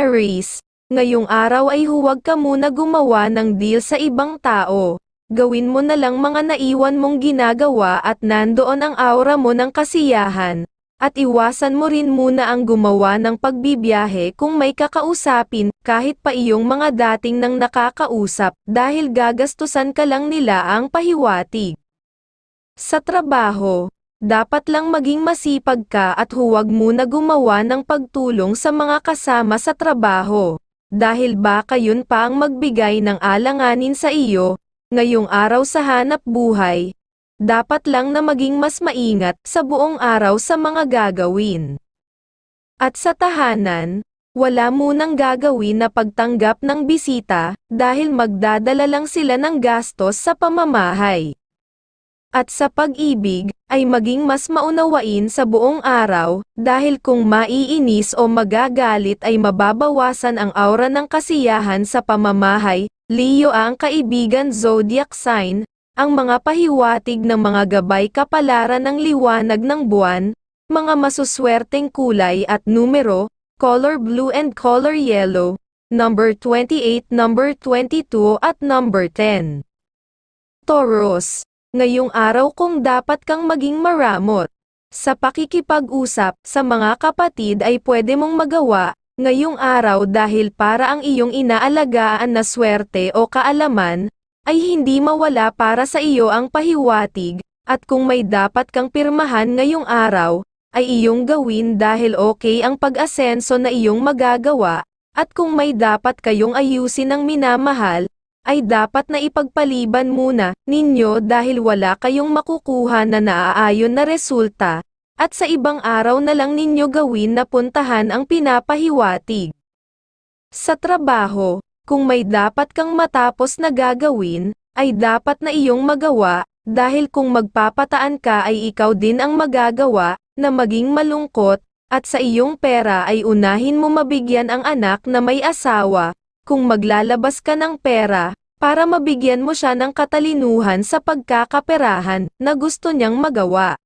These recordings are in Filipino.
Aries, ngayong araw ay huwag ka muna gumawa ng deal sa ibang tao. Gawin mo na lang mga naiwan mong ginagawa at nandoon ang aura mo ng kasiyahan. At iwasan mo rin muna ang gumawa ng pagbibiyahe kung may kakausapin, kahit pa iyong mga dating nang nakakausap, dahil gagastusan ka lang nila ang pahiwatig. Sa trabaho, dapat lang maging masipag ka at huwag muna gumawa ng pagtulong sa mga kasama sa trabaho. Dahil baka yun pa ang magbigay ng alanganin sa iyo, ngayong araw sa hanap buhay, dapat lang na maging mas maingat sa buong araw sa mga gagawin. At sa tahanan, wala munang gagawin na pagtanggap ng bisita, dahil magdadala lang sila ng gastos sa pamamahay. At sa pag-ibig, ay maging mas maunawain sa buong araw, dahil kung maiinis o magagalit ay mababawasan ang aura ng kasiyahan sa pamamahay, Leo ang kaibigan zodiac sign, ang mga pahiwatig ng mga gabay kapalaran ng liwanag ng buwan, mga masuswerteng kulay at numero, color blue and color yellow, number 28, number 22 at number 10. Taurus, ngayong araw kung dapat kang maging maramot. Sa pakikipag-usap sa mga kapatid ay pwede mong magawa, ngayong araw dahil para ang iyong inaalagaan na swerte o kaalaman, ay hindi mawala para sa iyo ang pahiwatig, at kung may dapat kang pirmahan ngayong araw, ay iyong gawin dahil okay ang pag-asenso na iyong magagawa, at kung may dapat kayong ayusin ng minamahal, ay dapat na ipagpaliban muna ninyo dahil wala kayong makukuha na naaayon na resulta, at sa ibang araw na lang ninyo gawin na puntahan ang pinapahiwatig. Sa trabaho, kung may dapat kang matapos na gagawin, ay dapat na iyong magawa, dahil kung magpapataan ka ay ikaw din ang magagawa, na maging malungkot, at sa iyong pera ay unahin mo mabigyan ang anak na may asawa, kung maglalabas ka ng pera, para mabigyan mo siya ng katalinuhan sa pagkakaperahan na gusto niyang magawa.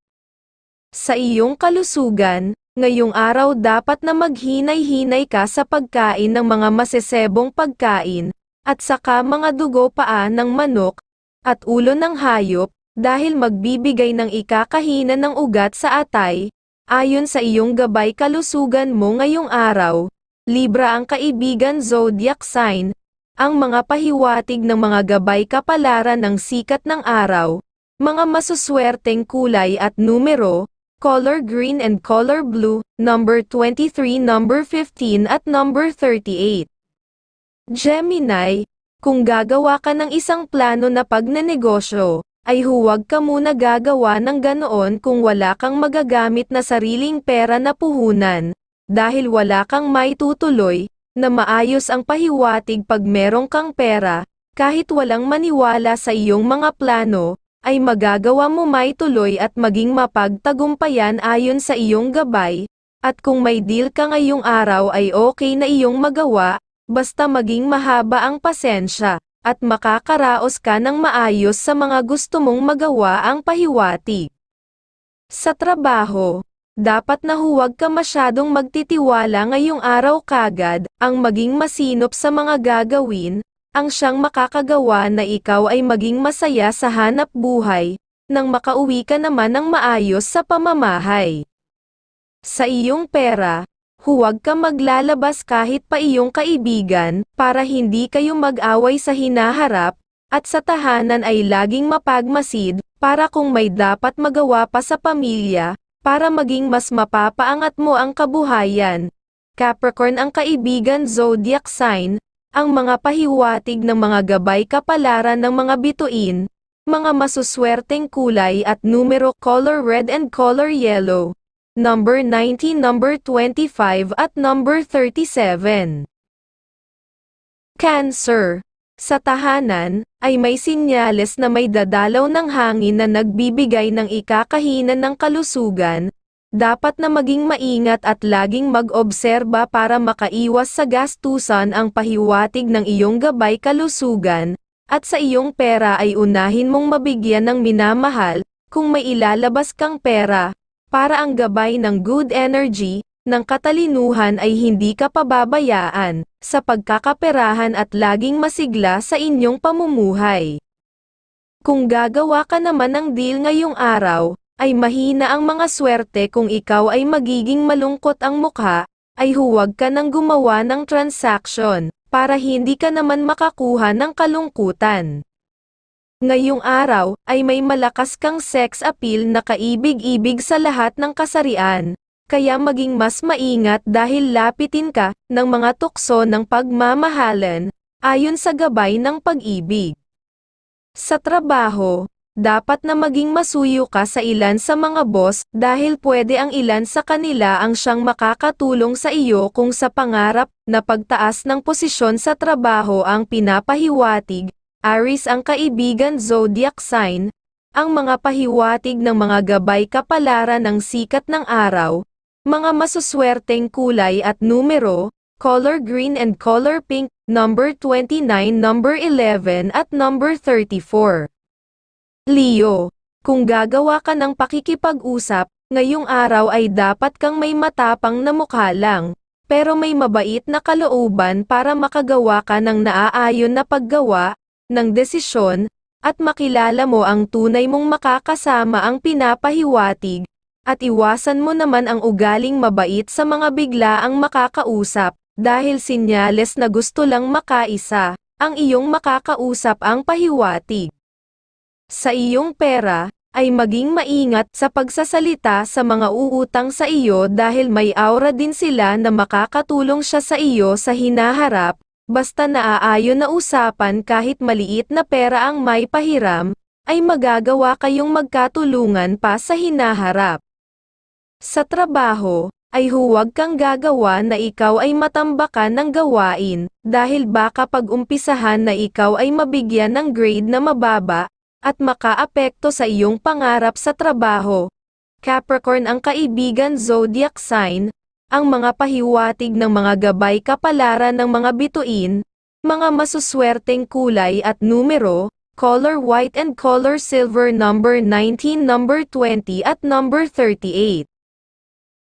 Sa iyong kalusugan, ngayong araw dapat na maghinay-hinay ka sa pagkain ng mga masesebong pagkain, at saka mga dugo paa ng manok, at ulo ng hayop, dahil magbibigay ng ikakahinan ng ugat sa atay, ayon sa iyong gabay kalusugan mo ngayong araw, Libra ang kaibigan zodiac sign, ang mga pahiwatig ng mga gabay kapalaran ng sikat ng araw, mga masuswerteng kulay at numero, color green and color blue, number 23, number 15 at number 38. Gemini, kung gagawa ka ng isang plano na pagnenegosyo, ay huwag ka muna gagawa ng ganoon kung wala kang magagamit na sariling pera na puhunan, dahil wala kang maitutuloy, na maayos ang pahiwatig pag merong kang pera, kahit walang maniwala sa iyong mga plano, ay magagawa mo maituloy at maging mapagtagumpayan ayon sa iyong gabay, at kung may deal ka ngayong araw ay okay na iyong magawa, basta maging mahaba ang pasensya, at makakaraos ka ng maayos sa mga gusto mong magawa ang pahiwatig. Sa trabaho, dapat na huwag ka masyadong magtitiwala ngayong araw kagad, ang maging masinop sa mga gagawin, ang siyang makakagawa na ikaw ay maging masaya sa hanap buhay, nang makauwi ka naman ng maayos sa pamamahay. Sa iyong pera, huwag ka maglalabas kahit pa iyong kaibigan, para hindi kayo mag-away sa hinaharap, at sa tahanan ay laging mapagmasid, para kung may dapat magawa pa sa pamilya, para maging mas mapapaangat mo ang kabuhayan. Capricorn ang kaibigan zodiac sign, ang mga pahiwatig ng mga gabay kapalaran ng mga bituin, mga masuswerteng kulay at numero color red and color yellow, number 19, number 25 at number 37. Cancer sa tahanan, ay may sinyales na may dadalaw ng hangin na nagbibigay ng ikakahinan ng kalusugan, dapat na maging maingat at laging mag-obserba para makaiwas sa gastusan ang pahiwatig ng iyong gabay kalusugan, at sa iyong pera ay unahin mong mabigyan ng minamahal, kung may ilalabas kang pera, para ang gabay ng good energy, ng katalinuhan ay hindi ka pababayaan, sa pagkakaperahan at laging masigla sa inyong pamumuhay. Kung gagawa ka naman ng deal ngayong araw, ay mahina ang mga swerte kung ikaw ay magiging malungkot ang mukha, ay huwag ka nang gumawa ng transaction, para hindi ka naman makakuha ng kalungkutan. Ngayong araw, ay may malakas kang sex appeal na kaibig-ibig sa lahat ng kasarian, kaya maging mas maingat dahil lapitin ka ng mga tukso ng pagmamahalan, ayon sa gabay ng pag-ibig. Sa trabaho, dapat na maging masuyo ka sa ilan sa mga boss dahil pwede ang ilan sa kanila ang siyang makakatulong sa iyo kung sa pangarap na pagtaas ng posisyon sa trabaho ang pinapahiwatig, Aris ang kaibigan zodiac sign, ang mga pahiwatig ng mga gabay kapalaran ng sikat ng araw, mga masuswerteng kulay at numero, color green and color pink, number 29, number 11 at number 34. Leo, kung gagawa ka ng pakikipag-usap, ngayong araw ay dapat kang may matapang na mukha lang, pero may mabait na kalooban para makagawa ka ng naaayon na paggawa, ng desisyon, at makilala mo ang tunay mong makakasama ang pinapahiwatig, at iwasan mo naman ang ugaling mabait sa mga biglaang makakausap, dahil sinyales na gusto lang makaisa, ang iyong makakausap ang pahiwatig. Sa iyong pera, ay maging maingat sa pagsasalita sa mga uutang sa iyo dahil may aura din sila na makakatulong siya sa iyo sa hinaharap, basta naaayon na usapan kahit maliit na pera ang may pahiram, ay magagawa kayong magkatulungan pa sa hinaharap. Sa trabaho, ay huwag kang gagawa na ikaw ay matambakan ng gawain, dahil baka pag-umpisahan na ikaw ay mabigyan ng grade na mababa, at makaapekto sa iyong pangarap sa trabaho. Capricorn ang kaibigan zodiac sign, ang mga pahiwatig ng mga gabay kapalaran ng mga bituin, mga masuswerteng kulay at numero, color white and color silver number 19 number 20 at number 38.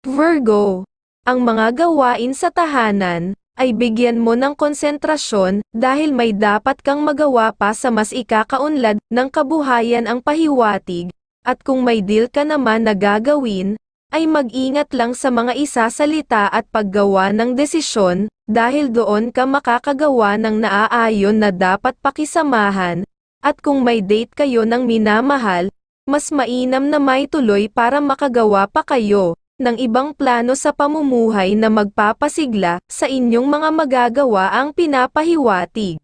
Virgo, ang mga gawain sa tahanan, ay bigyan mo ng konsentrasyon dahil may dapat kang magawa pa sa mas ikakaunlad ng kabuhayan ang pahiwatig, at kung may deal ka naman na gagawin, ay mag-ingat lang sa mga isasalita at paggawa ng desisyon, dahil doon ka makakagawa ng naaayon na dapat pakisamahan, at kung may date kayo ng minamahal, mas mainam na may tuloy para makagawa pa kayo ng ibang plano sa pamumuhay na magpapasigla sa inyong mga magagawa ang pinapahiwatig.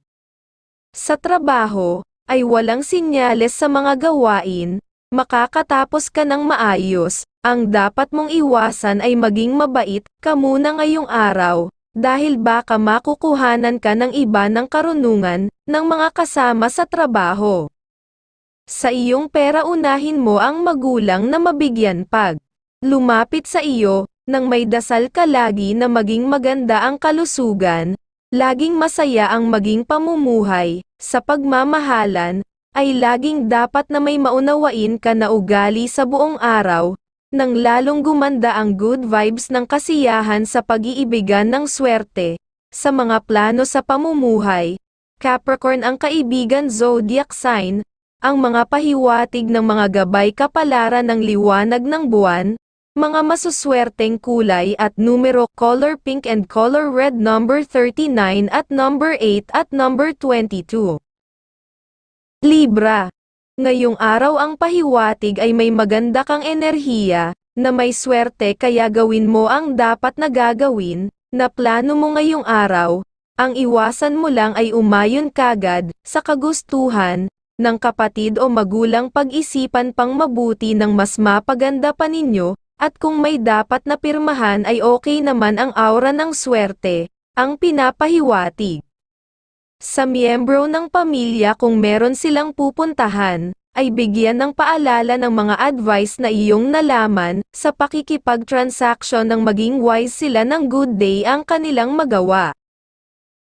Sa trabaho, ay walang sinyales sa mga gawain, makakatapos ka ng maayos, ang dapat mong iwasan ay maging mabait ka muna ngayong araw, dahil baka makukuhanan ka ng iba ng karunungan ng mga kasama sa trabaho. Sa iyong pera unahin mo ang magulang na mabigyan pag lumapit sa iyo, nang may dasal ka lagi na maging maganda ang kalusugan, laging masaya ang maging pamumuhay, sa pagmamahalan, ay laging dapat na may maunawain ka na ugali sa buong araw, nang lalong gumanda ang good vibes ng kasiyahan sa pag-iibigan ng swerte, sa mga plano sa pamumuhay. Capricorn ang kaibigan zodiac sign, ang mga pahiwatig ng mga gabay kapalaran ng liwanag ng buwan, mga masuswerteng kulay at numero color pink and color red number 39 at number 8 at number 22. Libra. Ngayong araw ang pahiwatig ay may maganda kang enerhiya, na may swerte kaya gawin mo ang dapat na gagawin, na plano mo ngayong araw, ang iwasan mo lang ay umayon kagad, sa kagustuhan, ng kapatid o magulang pag-isipan pang mabuti ng mas mapaganda pa ninyo, at kung may dapat na pirmahan ay okay naman ang aura ng swerte, ang pinapahiwatig. Sa miyembro ng pamilya kung meron silang pupuntahan, ay bigyan ng paalala ng mga advice na iyong nalaman, sa pakikipag-transaction ng maging wise sila ng good day ang kanilang magawa.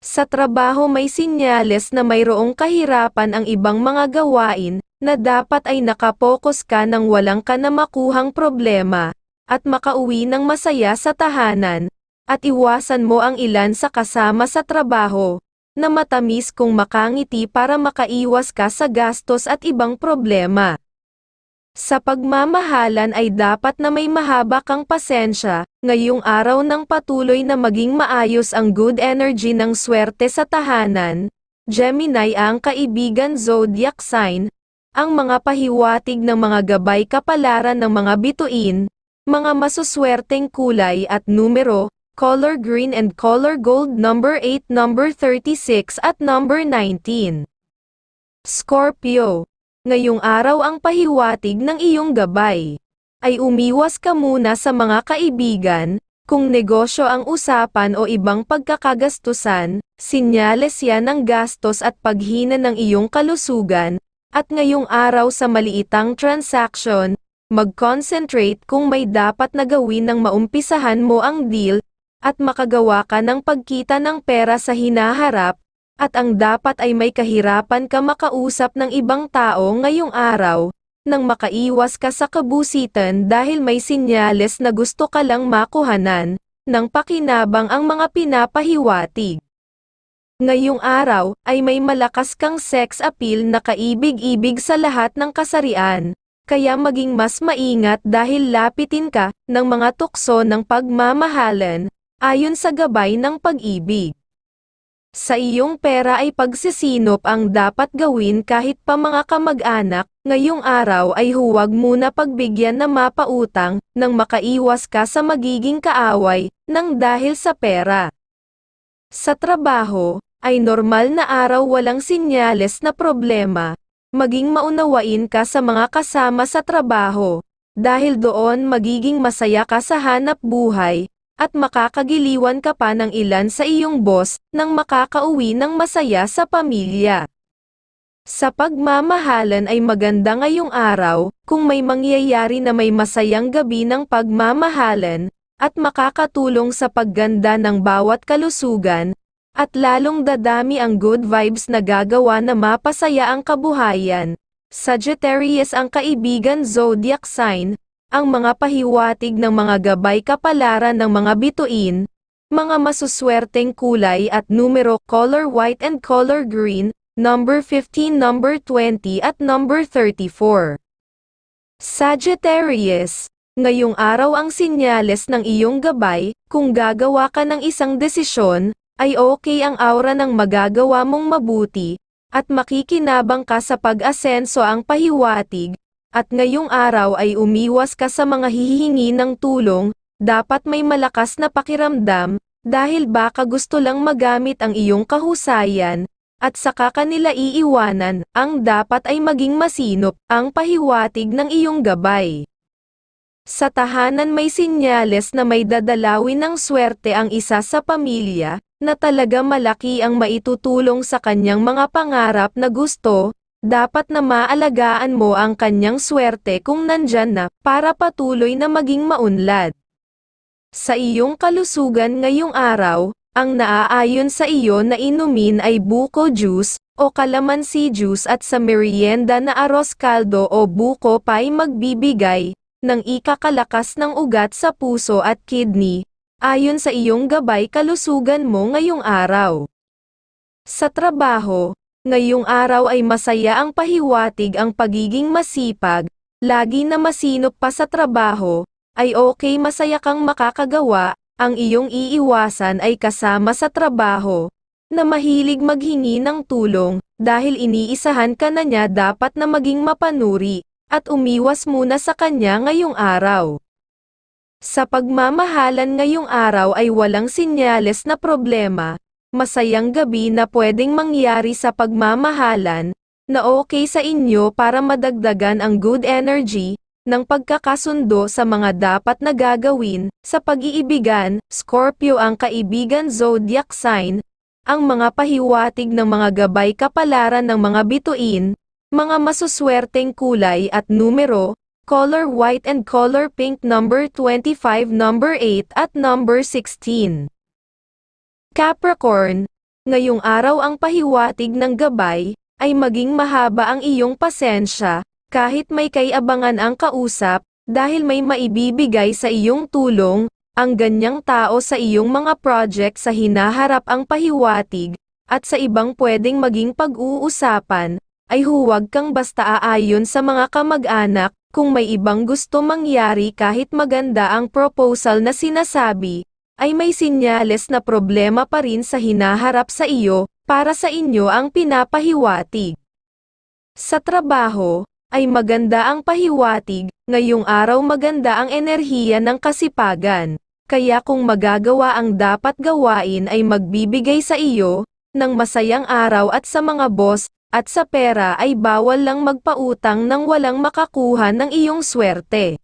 Sa trabaho may sinyales na mayroong kahirapan ang ibang mga gawain, na dapat ay nakapokus ka nang walang ka na makuhang problema, at makauwi ng masaya sa tahanan, at iwasan mo ang ilan sa kasama sa trabaho, na matamis kung makangiti para makaiwas ka sa gastos at ibang problema. Sa pagmamahalan ay dapat na may mahaba kang pasensya, ngayong araw ng patuloy na maging maayos ang good energy ng swerte sa tahanan. Gemini ang kaibigan zodiac sign, ang mga pahiwatig ng mga gabay kapalaran ng mga bituin, mga masuswerteng kulay at numero, color green and color gold number 8, number 36 at number 19. Scorpio, ngayong araw ang pahiwatig ng iyong gabay. Ay umiwas ka muna sa mga kaibigan, kung negosyo ang usapan o ibang pagkakagastusan, sinyales yan ng gastos at paghina ng iyong kalusugan, at ngayong araw sa maliitang transaction, mag-concentrate kung may dapat na gawin nang maumpisahan mo ang deal, at makagawa ka ng pagkita ng pera sa hinaharap, at ang dapat ay may kahirapan ka makausap ng ibang tao ngayong araw, nang makaiwas ka sa kabusitan dahil may sinyales na gusto ka lang makuhanan, ng pakinabang ang mga pinapahiwatig. Ngayong araw, ay may malakas kang sex appeal na kaibig-ibig sa lahat ng kasarian, kaya maging mas maingat dahil lapitin ka ng mga tukso ng pagmamahalan, ayon sa gabay ng pag-ibig. Sa iyong pera ay pagsisinop ang dapat gawin kahit pa mga kamag-anak, ngayong araw ay huwag muna pagbigyan na mapautang, nang makaiwas ka sa magiging kaaway, nang dahil sa pera. Sa trabaho, ay normal na araw walang sinyales na problema, maging maunawain ka sa mga kasama sa trabaho, dahil doon magiging masaya ka sa hanap buhay, at makakagiliwan ka pa ng ilan sa iyong boss, nang makakauwi ng masaya sa pamilya. Sa pagmamahalan ay maganda ngayong araw, kung may mangyayari na may masayang gabi ng pagmamahalan, at makakatulong sa pagganda ng bawat kalusugan, at lalong dadami ang good vibes na gagawa na mapasaya ang kabuhayan. Sagittarius ang kaibigan zodiac sign, ang mga pahiwatig ng mga gabay kapalaran ng mga bituin, mga masuswerteng kulay at numero color white and color green, number 15, number 20 at number 34. Sagittarius, ngayong araw ang sinyales ng iyong gabay, kung gagawa ka ng isang desisyon, ay okay ang aura ng magagawa mong mabuti, at makikinabang ka sa pag-asenso ang pahiwatig, at ngayong araw ay umiwas ka sa mga hihingi ng tulong, dapat may malakas na pakiramdam, dahil baka gusto lang magamit ang iyong kahusayan, at saka kanila iiwanan, ang dapat ay maging masinop, ang pahiwatig ng iyong gabay. Sa tahanan may sinyales na may dadalawin ng swerte ang isa sa pamilya, na talaga malaki ang maitutulong sa kanyang mga pangarap na gusto, dapat na maalagaan mo ang kanyang swerte kung nandyan na, para patuloy na maging maunlad. Sa iyong kalusugan ngayong araw, ang naaayon sa iyo na inumin ay buko juice, o kalamansi juice at sa merienda na arroz caldo o buko pie magbibigay, ng ikakalakas ng ugat sa puso at kidney, ayon sa iyong gabay kalusugan mo ngayong araw. Sa trabaho, Ngayong araw ay masaya ang pahiwatig ang pagiging masipag, lagi na masinop pa sa trabaho, ay okay masaya kang makakagawa, ang iyong iiwasan ay kasama sa trabaho, na mahilig maghingi ng tulong, dahil iniisahan ka na niya dapat na maging mapanuri, at umiwas muna sa kanya ngayong araw. Sa pagmamahalan ngayong araw ay walang sinyales na problema, masayang gabi na pwedeng mangyari sa pagmamahalan, na okay sa inyo para madagdagan ang good energy, ng pagkakasundo sa mga dapat na gagawin, sa pag-iibigan, Scorpio ang kaibigan zodiac sign, ang mga pahiwatig ng mga gabay kapalaran ng mga bituin, mga masuswerteng kulay at numero, color white and color pink number 25 number 8 at number 16. Capricorn, ngayong araw ang pahiwatig ng gabay, ay maging mahaba ang iyong pasensya, kahit may kayabangan ang kausap, Dahil may maibibigay sa iyong tulong, ang ganyang tao sa iyong mga project sa hinaharap ang pahiwatig, at sa ibang pwedeng maging pag-uusapan, ay huwag kang basta aayon sa mga kamag-anak, kung may ibang gusto mangyari kahit maganda ang proposal na sinasabi, ay may sinyales na problema pa rin sa hinaharap sa iyo, para sa inyo ang pinapahiwatig. Sa trabaho, ay maganda ang pahiwatig, ngayong araw maganda ang enerhiya ng kasipagan, kaya kung magagawa ang dapat gawain ay magbibigay sa iyo, ng masayang araw at sa mga boss, at sa pera ay bawal lang magpautang nang walang makakuha ng iyong swerte.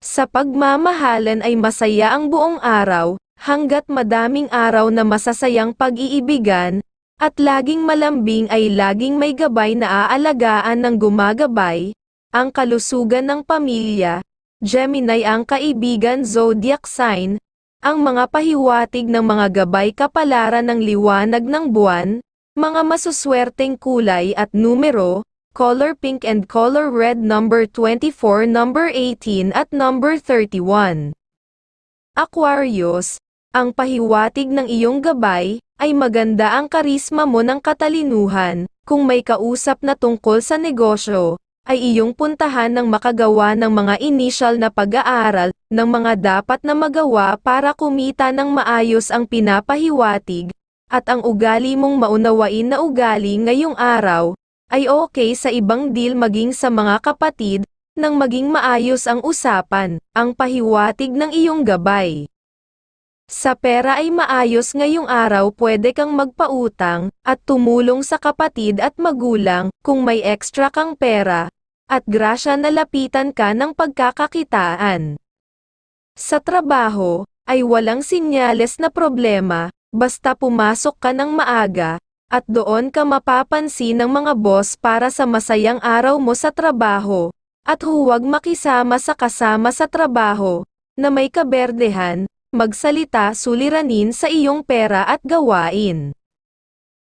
Sa pagmamahalan ay masaya ang buong araw, hanggat madaming araw na masasayang pag-iibigan, at laging malambing ay laging may gabay na aalagaan ng gumagabay, ang kalusugan ng pamilya, Gemini ang kaibigan zodiac sign, ang mga pahiwatig ng mga gabay kapalaran ng liwanag ng buwan, mga masuswerteng kulay at numero, color pink and color red number 24, number 18 at number 31. Aquarius, ang pahiwatig ng iyong gabay, ay maganda ang karisma mo ng katalinuhan, kung may kausap na tungkol sa negosyo, ay iyong puntahan ng makagawa ng mga initial na pag-aaral, ng mga dapat na magawa para kumita ng maayos ang pinapahiwatig, at ang ugali mong maunawain na ugali ngayong araw, ay okay sa ibang deal maging sa mga kapatid, nang maging maayos ang usapan, ang pahiwatig ng iyong gabay. Sa pera ay maayos ngayong araw pwede kang magpautang, at tumulong sa kapatid at magulang, kung may extra kang pera, at grasya na lapitan ka ng pagkakakitaan. Sa trabaho, ay walang sinyales na problema, basta pumasok ka ng maaga, at doon ka mapapansin ng mga boss para sa masayang araw mo sa trabaho, at huwag makisama sa kasama sa trabaho, na may kaberdehan, magsalita suliranin sa iyong pera at gawain.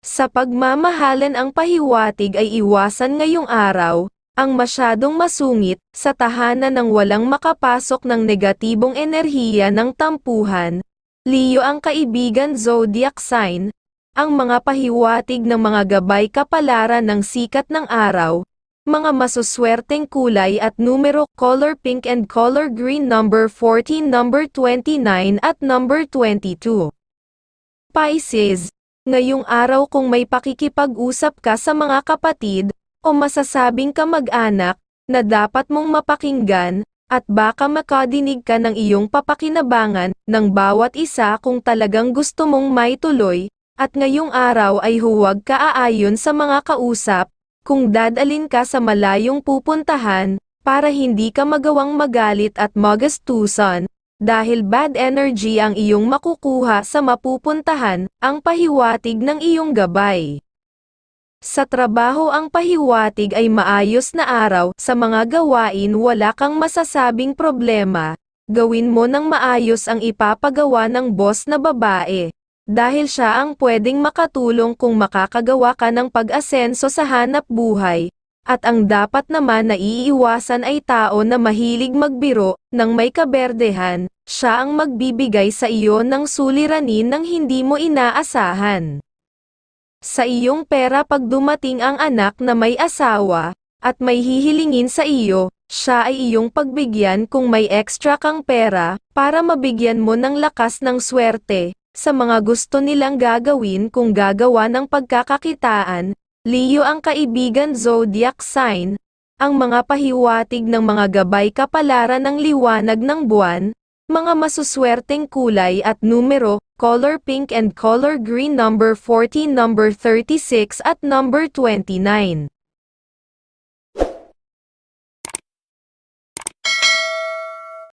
Sa pagmamahalan ang pahiwatig ay iwasan ngayong araw, ang masyadong masungit, sa tahanan ng walang makapasok ng negatibong enerhiya ng tampuhan, Leo ang kaibigan zodiac sign, ang mga pahiwatig ng mga gabay kapalaran ng sikat ng araw, mga masuswerteng kulay at numero, color pink and color green number 14, number 29 at number 22. Pisces, ngayong araw kung may pakikipag-usap ka sa mga kapatid, o masasabing kamag-anak, na dapat mong mapakinggan, at baka makadinig ka ng iyong papakinabangan, ng bawat isa kung talagang gusto mong maituloy, at ngayong araw ay huwag ka aayon sa mga kausap, kung dadalin ka sa malayong pupuntahan, para hindi ka magawang magalit at magastusan, dahil bad energy ang iyong makukuha sa mapupuntahan, ang pahiwatig ng iyong gabay. Sa trabaho ang pahiwatig ay maayos na araw, sa mga gawain wala kang masasabing problema, gawin mo ng maayos ang ipapagawa ng boss na babae. Dahil siya ang pwedeng makatulong kung makakagawa ka ng pag-asenso sa hanap buhay, at ang dapat naman na iiwasan ay tao na mahilig magbiro, nang may kaberdehan, siya ang magbibigay sa iyo ng suliranin ng hindi mo inaasahan. Sa iyong pera pag dumating ang anak na may asawa, at may hihilingin sa iyo, siya ay iyong pagbigyan kung may extra kang pera, para mabigyan mo ng lakas ng swerte, sa mga gusto nilang gagawin kung gagawa ng pagkakakitaan, Leo ang kaibigan zodiac sign, ang mga pahiwatig ng mga gabay kapalaran ng liwanag ng buwan, mga masuswerteng kulay at numero, color pink and color green number 14 number 36 at number 29.